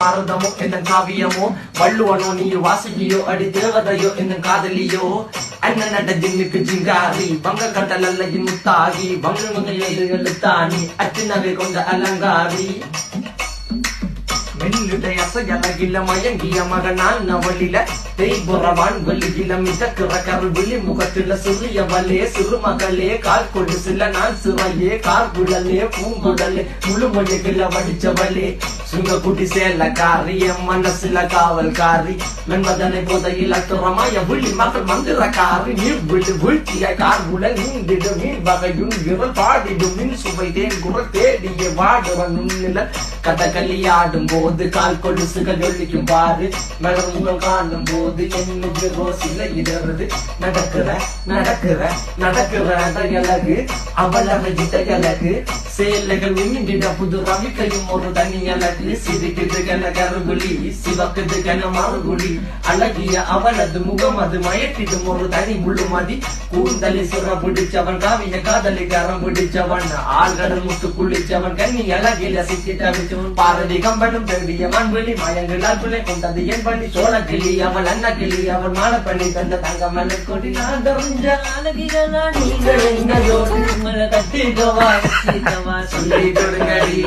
பாரதமோ என்ன காவியமோ? வள்ளுவனோ நீ வாசகியோ அடி தேவதையோ என்ன காதலியோ? அண்ணன் நட ஜின்னுக்கு ஜிங்காரி வங்க கடல் அல்லையின் முத்தாகி வங்க எழுத்தாணி அச்சு நகை கொண்ட அலங்காரி. மெல்லுடை அசையலகில மயங்கிய மகனான் நவலில தேய்புறவான் வலியில மிதக்கிற கருவிழி முகத்தில சிறிய சிறுமகளே கால் கொடு சில நாள் சிறையே கார்குழலே பூங்குடலே முழுமொழிகள வடிச்சவளே சுங்க குட்டி சேலக்காரி என் மனசுல காவல்காரி மென்பதனை போதையில் அத்துறமாய விழி மகள் மந்திரக்காரி நீர் விழி வீழ்ச்சிய கார்குழல் நீந்திடும் மீன் வகையும் விரல் பாடிடும் மின் சுவை தேன் குரல் தேடிய வாடுவன் உன்னில கதகளி ஆடும் போது கால் கொலுசுகள் ஒழிக்கும் பாரு. மலர் காணும் போது என்னுக்கு ரோசில இடறது. நடக்கிற நடக்கிற நடக்கிற அழகு அவளவை அழகு. சேலைகள் நின்றிட புது ரவிக்கையும் ஒரு தனி அழகு. சிரிக்குது கன கருகுலி சிவக்குது கன மறுகுலி அழகிய அவளது முகம் அது மயக்கிடும் ஒரு தனி முழுமதி கூந்தலி சுர பிடிச்சவன் காவிய காதலி கரம் பிடிச்சவன். ஆழ்கடல் முத்து குளிச்சவன் கண்ணி அழகில சிக்கி பாரதி கம்பனும் பெரிய மண்வெளி மயங்களால் பிள்ளை கொண்டது என் பண்ணி சோழ கிளி அவள் அண்ணா கிளி அவள் மாலை பண்ணி தந்த தங்க மலர் கொடி நான் தெரிஞ்ச அழகிகளா நீங்கள் எங்களோடு உங்களை கட்டிக்கவா கட்டிக்கவா சொல்லி கொடுங்கடி.